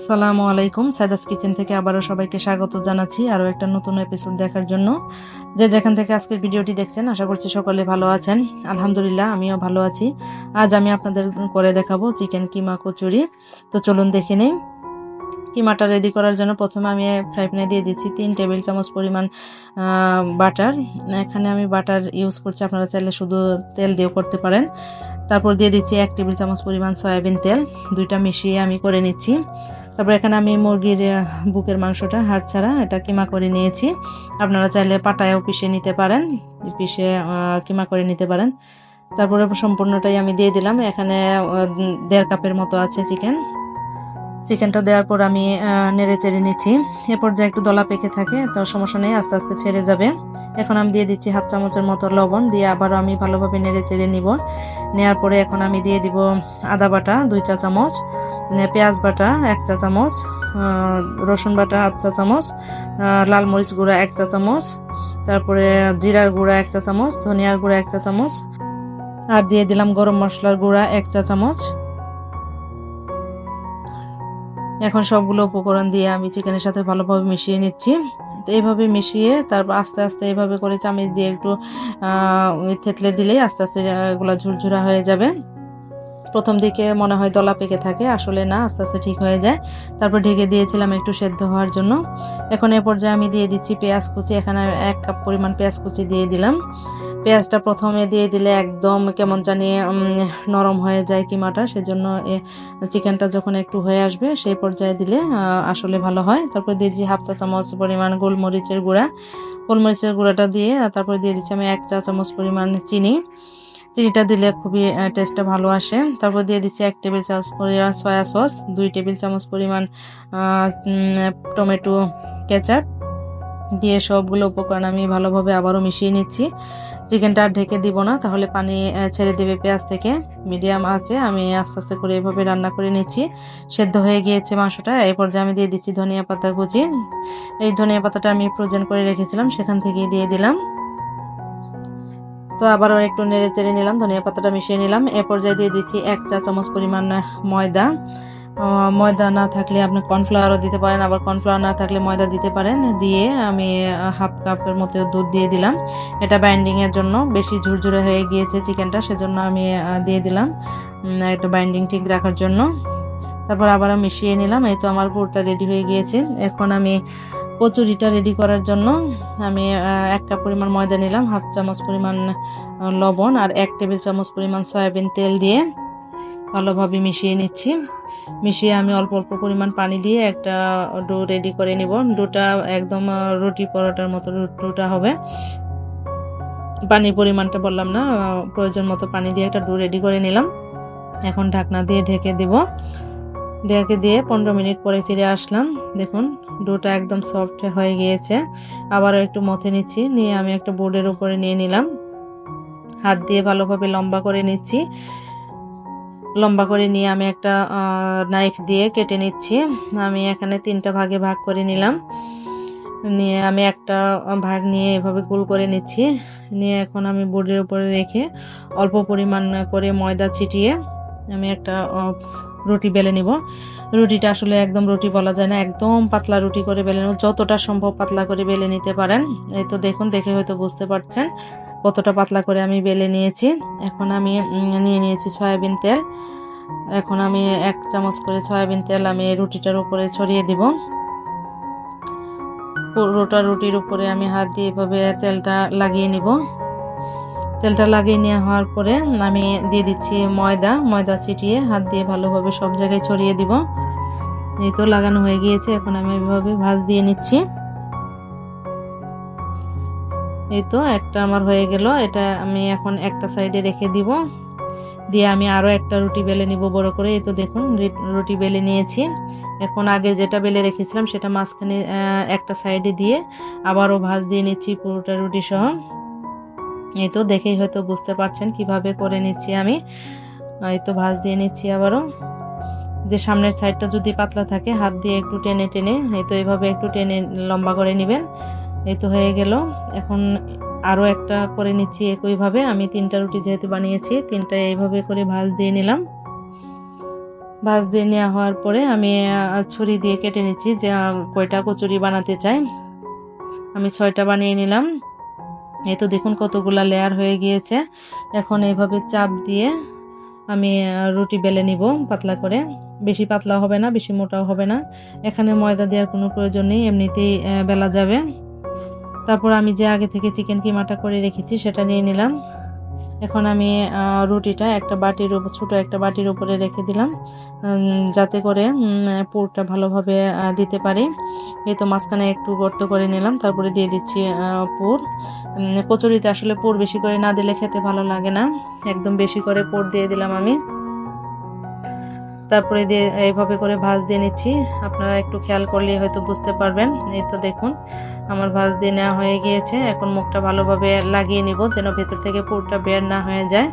আসসালামু আলাইকুম। সাইদাস কিচেন থেকে আবারও সবাইকে স্বাগত জানাচ্ছি আরও একটা নতুন এপিসোড দেখার জন্য। যে যেখান থেকে আজকের ভিডিওটি দেখছেন, আশা করছি সকলে ভালো আছেন। আলহামদুলিল্লাহ, আমিও ভালো আছি। আজ আমি আপনাদের করে দেখাবো চিকেন কিমা কচুরি। তো চলুন দেখে নেই। কিমাটা রেডি করার জন্য প্রথমে আমি ফ্রাই প্যানে দিয়ে দিচ্ছি তিন টেবিল চামচ পরিমাণ বাটার এখানে আমি বাটার ইউজ করছি, আপনারা চাইলে শুধু তেল দিয়েও করতে পারেন। তারপর দিয়ে দিচ্ছি এক টেবিল চামচ পরিমাণ সয়াবিন তেল। দুইটা মিশিয়ে আমি করে নিচ্ছি। তারপর এখানে আমি মুরগির বুকের মাংসটা, হাড় ছাড়া এটা কিমা করে নিয়েছি। আপনারা চাইলে পাটায়ও পিষে নিতে পারেন, পিষে কিমা করে নিতে পারেন। তারপরে সম্পূর্ণটাই আমি দিয়ে দিলাম। এখানে দেড় কাপের মতো আছে চিকেন। চিকেনটা দেওয়ার পর আমি নেড়ে চেড়ে নিচ্ছি। এ পর্যায়ে একটু দলা পেকে থাকে, তো সমস্যা নেই, আস্তে আস্তে ছেড়ে যাবে। এখন আমি দিয়ে দিচ্ছি হাফ চামচের মতো লবণ, দিয়ে আবারও আমি ভালোভাবে নেড়ে চেড়ে নিব। নেওয়ার পরে এখন আমি দিয়ে দিব আদা বাটা, দুই চা চামচ পেঁয়াজ বাটা, এক চা চামচ রসুন বাটা হাফ চা চামচ লাল মরিচ গুঁড়া এক চা চামচ, তারপরে জিরার গুঁড়া এক চা চামচ, ধনিয়ার গুঁড়া এক চা চামচ, আর দিয়ে দিলাম গরম মশলার গুঁড়া এক চা চামচ। এখন সবগুলো উপকরণ দিয়ে আমি চিকেনের সাথে ভালোভাবে মিশিয়ে নিচ্ছি। তো এইভাবে মিশিয়ে তারপর আস্তে আস্তে এইভাবে করে চামিচ দিয়ে একটু থেতলে দিলেই আস্তে আস্তে এগুলো ঝুরঝুরা হয়ে যাবে। প্রথম দিকে মনে হয় দলা পেকে থাকে, আসলে না, আস্তে আস্তে ঠিক হয়ে যায়। তারপর ঢেকে দিয়েছিলাম একটু সেদ্ধ হওয়ার জন্য। এখন এ পর্যায়ে আমি দিয়ে দিচ্ছি পেঁয়াজ কুচি, এখানে এক কাপ পরিমাণ পেঁয়াজ কুচি দিয়ে দিলাম। পেঁয়াজটা প্রথমে দিয়ে দিলে একদম কেমন জানি নরম হয়ে যায় কিমাটা, সেজন্য চিকেনটা যখন একটু হয়ে আসবে, সেই পর্যায়ে দিলে আসলে ভালো হয়। তারপর দিয়েছি হাফ চা চামচ পরিমাণ গোলমরিচের গুঁড়া। গোলমরিচের গুঁড়াটা দিয়ে, তারপর দিয়ে দিচ্ছি আমি এক চা চামচ পরিমাণ চিনি। চিনিটা দিলে খুবই টেস্টটা ভালো আসে। তারপর দিয়ে দিচ্ছি এক টেবিল চামচ পরিমাণ সয়া সস দুই টেবিল চামচ পরিমাণ টমেটো কেচাপ দিয়ে সবগুলো উপকরণ আমি ভালোভাবে আবারও মিশিয়ে নিচ্ছি। চিকেনটা আর ঢেকে দিব না, তাহলে পানি ছেড়ে দেবে পেঁয়াজ থেকে। মিডিয়াম আছে, আমি আস্তে আস্তে করে এভাবে রান্না করে নিচ্ছি। সেদ্ধ হয়ে গিয়েছে মাংসটা এই পর্যায়ে আমি দিয়ে দিচ্ছি ধনিয়া পাতা কুচি। এই ধনিয়া পাতাটা আমি প্রয়োজন করে রেখেছিলাম, সেখান থেকে দিয়ে দিলাম। তো আবারও একটু নেড়ে চেড়ে নিলাম, ধনিয়া পাতাটা মিশিয়ে নিলাম। এ পর্যায়ে দিয়ে দিচ্ছি এক চা চামচ পরিমাণ ময়দা। ময়দা না থাকলে আপনি কর্নফ্লাওয়ারও দিতে পারেন, আবার কর্নফ্লাওয়ার না থাকলে ময়দা দিতে পারেন। দিয়ে আমি হাফ কাপের মতো দুধ দিয়ে দিলাম। এটা বাইন্ডিংয়ের জন্য বেশি ঝুরঝুরে হয়ে গিয়েছে চিকেনটা, সেজন্য আমি দিয়ে দিলাম একটু বাইন্ডিং ঠিক রাখার জন্য। তারপর আবার মিশিয়ে নিলাম, এই তো আমার পুরোটা রেডি হয়ে গিয়েছে। এখন আমি কচুরিটা রেডি করার জন্য আমি এক কাপ পরিমাণ ময়দা নিলাম, হাফ চামচ পরিমাণ লবণ আর এক টেবিল চামচ পরিমাণ সয়াবিন তেল দিয়ে ভালোভাবে মিশিয়ে নিচ্ছি। মিশিয়ে আমি অল্প অল্প পরিমাণ পানি দিয়ে একটা ডো রেডি করে নিব। ডোটা একদম রুটি পরোটার মতো ডোটা হবে। পানির পরিমাণটা বললাম না প্রয়োজন মতো পানি দিয়ে একটা ডো রেডি করে নিলাম। এখন ঢাকনা দিয়ে ঢেকে দেব। ঢেকে দিয়ে পনেরো মিনিট পরে ফিরে আসলাম। দেখুন, ডোটা একদম সফট হয়ে গিয়েছে। আবারও একটু মথে নিচ্ছি, নিয়ে আমি একটা বোর্ডের উপরে নিয়ে নিলাম। হাত দিয়ে ভালোভাবে লম্বা করে নিচ্ছি। লম্বা করে নিয়ে আমি একটা নাইফ দিয়ে কেটে নিচ্ছি। আমি এখানে তিনটা ভাগে ভাগ করে নিলাম। নিয়ে আমি একটা ভাগ নিয়ে এভাবে গোল করে নিচ্ছি। নিয়ে এখন আমি বোর্ডের উপরে রেখে অল্প পরিমাণ করে ময়দা ছিটিয়ে আমি একটা রুটি বেলে নিব। রুটিটা আসলে একদম রুটি বলা যায় না, একদম পাতলা রুটি করে বেলে নেব। যতটা সম্ভব পাতলা করে বেলে নিতে পারেন। এই তো দেখুন, দেখে হয়তো বুঝতে পারছেন কতটা পাতলা করে আমি বেলে নিয়েছি। এখন আমি নিয়ে নিয়েছি সয়াবিন তেল। এখন আমি এক চামচ করে সয়াবিন তেল আমি রুটিটার উপরে ছড়িয়ে দিব। পুরোটা রুটির উপরে আমি হাত দিয়ে এভাবে তেলটা লাগিয়ে নিব। তেলটা লাগিয়ে নেওয়া হওয়ার পরে আমি দিয়ে দিচ্ছি ময়দা ময়দা ছিটিয়ে হাত দিয়ে ভালোভাবে সব জায়গায় ছড়িয়ে দিব। এই তো লাগানো হয়ে গিয়েছে, এখন আমি এভাবে ভাজ দিয়ে নিচ্ছি। এই তো একটা আমার হয়ে গেল, এটা আমি এখন একটা সাইডে রেখে দিব। দিয়ে আমি আরও একটা রুটি বেলে নিব বড় করে, এই তো দেখুন রুটি বেলে নিয়েছি। এখন আগে যেটা বেলে রেখেছিলাম সেটা মাঝখানে একটা সাইডে দিয়ে আবারও ভাজ দিয়ে নিচ্ছি পুরোটা রুটি সহ। এই তো দেখেই হয়তো বুঝতে পারছেন কীভাবে করে নিচ্ছি আমি। এই তো ভাজ দিয়ে নিচ্ছি আবারও। যে সামনের সাইডটা যদি পাতলা থাকে, হাত দিয়ে একটু টেনে টেনে, এই তো এভাবে একটু টেনে লম্বা করে নেবেন। এই তো হয়ে গেল। এখন আরও একটা করে নিচ্ছি একইভাবে। আমি তিনটা রুটি যেহেতু বানিয়েছি, তিনটা এইভাবে করে ভাজ দিয়ে নিলাম। ভাজ দিয়ে নেওয়া হওয়ার পরে আমি ছুরি দিয়ে কেটে নিচ্ছি যে কয়টা কচুরি বানাতে চাই। আমি ছয়টা বানিয়ে নিলাম। এই তো দেখুন কতগুলা লেয়ার হয়ে গিয়েছে। এখন এইভাবে চাপ দিয়ে আমি রুটি বেলে নিব পাতলা করে। বেশি পাতলা হবে না, বেশি মোটাও হবে না। এখানে ময়দা দেওয়ার কোনো প্রয়োজন নেই, এমনিতেই বেলা যাবে। তারপর আমি যে আগে থেকে চিকেন কিমাটা করে রেখেছি, সেটা নিয়ে নিলাম। এখন আমি রুটিটা একটা বাটির উপর ছোটো একটা বাটির উপরে রেখে দিলাম যাতে করে পুরটা ভালোভাবে দিতে পারি। এই তো মাঝখানে একটু গর্ত করে নিলাম, তারপরে দিয়ে দিচ্ছি পুর। কচুরিতে আসলে পুর বেশি করে না দিলে খেতে ভালো লাগে না। একদম বেশি করে পুর দিয়ে দিলাম আমি। তারপরে দিয়ে এইভাবে করে ভাজ দিয়ে নিচ্ছি। আপনারা একটু খেয়াল করলে হয়তো বুঝতে পারবেন। এই তো দেখুন, আমার ভাজ দিয়ে নেওয়া হয়ে গিয়েছে। এখন মুখটা ভালোভাবে লাগিয়ে নিব যেন ভেতর থেকে পুরটা বের না হয়ে যায়।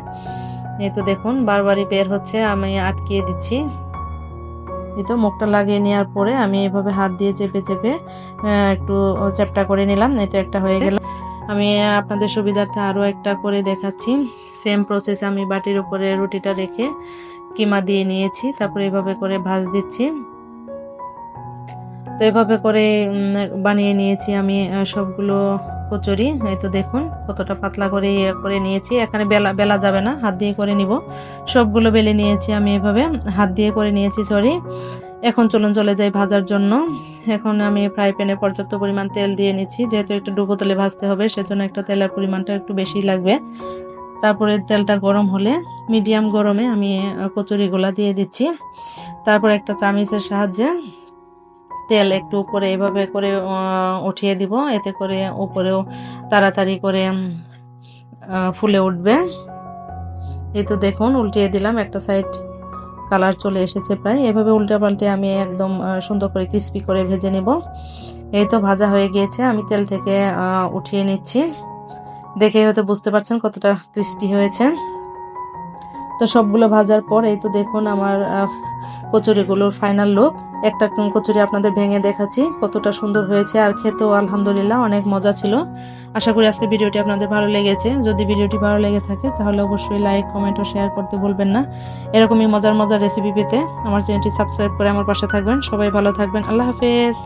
এই তো দেখুন, বারবারই বের হচ্ছে, আমি আটকিয়ে দিচ্ছি। এই তো মুখটা লাগিয়ে নেওয়ার পরে আমি এভাবে হাত দিয়ে চেপে চেপে একটু চ্যাপটা করে নিলাম। এই তো একটা হয়ে গেল। আমি আপনাদের সুবিধার্থে আরও একটা করে দেখাচ্ছি। সেম প্রসেস আমি বাটির উপরে রুটিটা রেখে কিমা দিয়ে নিয়েছি, তারপরে এভাবে করে ভাজ দিচ্ছি। তো এভাবে করে বানিয়ে নিয়েছি আমি সবগুলো কচুরি। এই তো দেখুন কতটা পাতলা করে ইয়ে করে নিয়েছি। এখানে বেলা বেলা যাবে না, হাত দিয়ে করে নিব। সবগুলো বেলে নিয়েছি আমি এভাবে, হাত দিয়ে করে নিয়েছি সরি এখন চলুন চলে যাই ভাজার জন্য। এখন আমি ফ্রাই প্যানে পর্যাপ্ত পরিমাণ তেল দিয়ে নিচ্ছি। যেহেতু একটু ডুবো তেলে ভাজতে হবে, সেজন্য একটা তেলের পরিমাণটা একটু বেশি লাগবে। তারপরে তেলটা গরম হলে মিডিয়াম গরমে আমি কচুরিগুলা দিয়ে দিচ্ছি। তারপর একটা চামিচের সাহায্যে তেল একটু উপরে এভাবে করে উঠিয়ে দিব। এতে করে উপরেও তাড়াতাড়ি করে ফুলে উঠবে। এই তো দেখুন, উল্টিয়ে দিলাম। একটা সাইড কালার চলে এসেছে প্রায়। এভাবে উল্টে পাল্টে আমি একদম সুন্দর করে ক্রিস্পি করে ভেজে নেব। এই তো ভাজা হয়ে গিয়েছে। আমি তেল থেকে উঠিয়ে নিচ্ছি। দেখে হয়তো বুঝতে পারছেন কতটা ক্রিস্পি হয়েছে। তো সবগুলো ভাজার পর এই তো দেখুন আমার কচুরিগুলোর ফাইনাল লুক একটা কচুরি আপনাদের ভেঙে দেখাচ্ছি, কতটা সুন্দর হয়েছে আর খেতেও আলহামদুলিল্লাহ অনেক মজা ছিল। আশা করি আজকে ভিডিওটি আপনাদের ভালো লেগেছে। যদি ভিডিওটি ভালো লেগে থাকে তাহলে অবশ্যই লাইক কমেন্ট ও শেয়ার করতে ভুলবেন না। এরকমই মজার মজার রেসিপি পেতে আমার চ্যানেলটি সাবস্ক্রাইব করে আমার পাশে থাকবেন। সবাই ভালো থাকবেন। আল্লাহ হাফেজ।